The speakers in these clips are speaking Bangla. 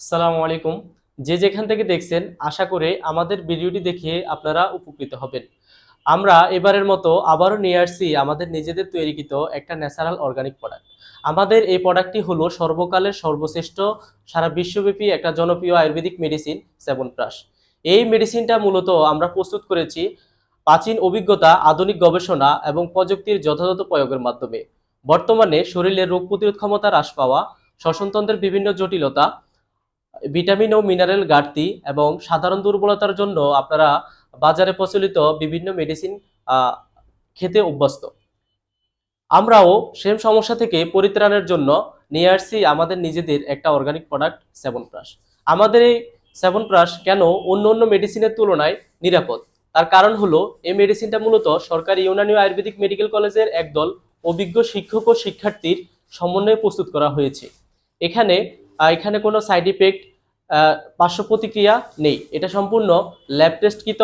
সালামু আলাইকুম। যে যেখান থেকে দেখছেন, আশা করে আমাদের ভিডিওটি দেখে আপনারা উপকৃত হবেন। আমরা এবারের মতো আবারও নিয়ে আসছি আমাদের নিজেদের তৈরিকৃত একটা ন্যাচারাল অর্গানিক প্রোডাক্ট। আমাদের এই প্রোডাক্টটি হলো সর্বকালের সর্বশ্রেষ্ঠ, সারা বিশ্বব্যাপী একটা জনপ্রিয় আয়ুর্বেদিক মেডিসিন, সেভন প্লাস এই মেডিসিনটা মূলত আমরা প্রস্তুত করেছি প্রাচীন অভিজ্ঞতা, আধুনিক গবেষণা এবং প্রযুক্তির যথাযথ প্রয়োগের মাধ্যমে। বর্তমানে শরীরের রোগ প্রতিরোধ ক্ষমতা হ্রাস পাওয়া, শ্বসনতন্ত্রের বিভিন্ন জটিলতা ভিটামিন ও মিনারেল ঘাটতি এবং সাধারণ দুর্বলতার জন্য আপনারা বাজারে প্রচলিত বিভিন্ন মেডিসিন খেতে অভ্যস্ত। আমরাও সেম সমস্যা থেকে পরিত্রাণের জন্য নিয়ে আসছি আমাদের নিজেদের একটা অর্গানিক প্রোডাক্ট সেভন প্লাস আমাদের এই সেভন প্লাস কেন অন্য অন্য মেডিসিনের তুলনায় নিরাপদ? তার কারণ হলো, এই মেডিসিনটা মূলত সরকারি ইউনানি আয়ুর্বেদিক মেডিকেল কলেজের একদল অভিজ্ঞ শিক্ষক ও শিক্ষার্থীর সমন্বয়ে প্রস্তুত করা হয়েছে। এখানে এখানে কোনো সাইড ইফেক্ট পার্শ্ব প্রতিক্রিয়া নেই। এটা সম্পূর্ণ ল্যাব টেস্টকৃত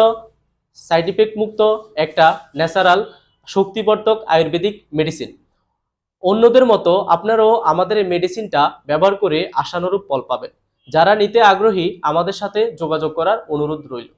সাইড ইফেক্ট মুক্ত একটা ন্যাচারাল শক্তিবর্ধক আয়ুর্বেদিক মেডিসিন অন্যদের মতো আপনারাও আমাদের এই মেডিসিনটা ব্যবহার করে আশানুরূপ ফল পাবেন। যারা নিতে আগ্রহী, আমাদের সাথে যোগাযোগ করার অনুরোধ রইল।